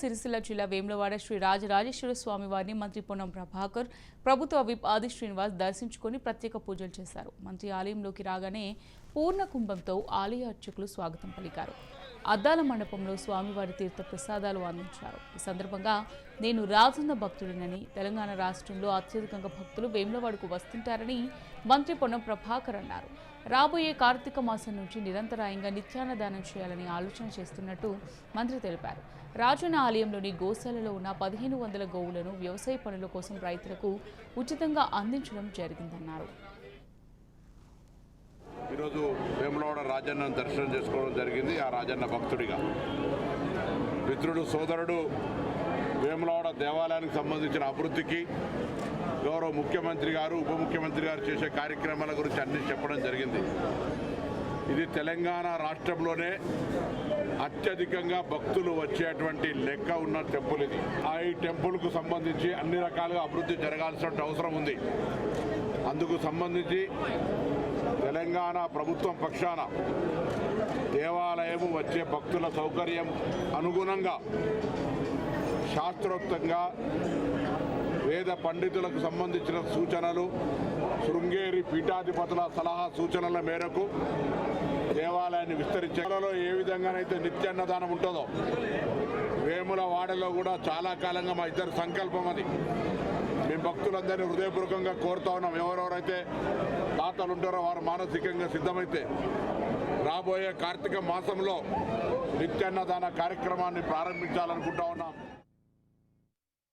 సిరిసిల్ల జిల్లా వేములవాడ శ్రీ రాజరాజేశ్వర స్వామి వారిని మంత్రి పొన్నం ప్రభాకర్ ప్రభుత్వ విప్ ఆది శ్రీనివాస్ దర్శించుకొని ప్రత్యేక పూజలు చేశారు. మంత్రి ఆలయంలోకి రాగానే పూర్ణ కుంభంతో ఆలయ అర్చకులు స్వాగతం పలికారు. అద్దాల మండపంలో స్వామివారి తీర్థ ప్రసాదాలు అందించారు. ఈ సందర్భంగా నేను రాజన్న భక్తుడినని తెలంగాణ రాష్ట్రంలో అత్యధికంగా భక్తులు వేములవాడకు వస్తుంటారని మంత్రి పొన్నం ప్రభాకర్ అన్నారు. రాబోయే కార్తీక మాసం నుంచి నిరంతరాయంగా నిత్యాన్నదానం చేయాలని ఆలోచన చేస్తున్నట్టు మంత్రి తెలిపారు. రాజన్న ఆలయంలోని గోశాలలో ఉన్న పదిహేను వందల గోవులను వ్యవసాయ పనుల కోసం రైతులకు ఉచితంగా అందించడం జరిగిందన్నారు. ఈరోజు కూడా రాజన్న దర్శనం చేసుకోవడం జరిగింది ఆ రాజన్న భక్తుడిగా. మిత్రుడు సోదరుడు వేములవాడ దేవాలయానికి సంబంధించిన అభివృద్ధికి గౌరవ ముఖ్యమంత్రి గారు ఉప ముఖ్యమంత్రి గారు చేసే కార్యక్రమాల గురించి అన్నీ చెప్పడం జరిగింది. ఇది తెలంగాణ రాష్ట్రంలోనే అత్యధికంగా భక్తులు వచ్చేటువంటి లెక్క ఉన్న టెంపుల్ ఇది. ఆ ఈ టెంపుల్కు సంబంధించి అన్ని రకాలుగా అభివృద్ధి జరగాల్సిన అవసరం ఉంది. అందుకు సంబంధించి తెలంగాణ ప్రభుత్వం పక్షాన దేవాలయము వచ్చే భక్తుల సౌకర్యం అనుగుణంగా శాస్త్రోక్తంగా వేద పండితులకు సంబంధించిన సూచనలు శృంగేరి పీఠాధిపతుల సలహా సూచనల మేరకు దేవాలయాన్ని విస్తరించేలో ఏ విధంగానైతే నిత్యాన్నదానం ఉంటుందో వేముల వాడలో కూడా చాలా కాలంగా మా ఇద్దరు సంకల్పం అది. మేము భక్తులందరినీ హృదయపూర్వకంగా కోరుతా ఉన్నాం. ఎవరెవరైతే దాతలు ఉంటారో వారు మానసికంగా సిద్ధమైతే రాబోయే కార్తీక మాసంలో నిత్యాన్నదాన కార్యక్రమాన్ని ప్రారంభించాలనుకుంటా ఉన్నాం.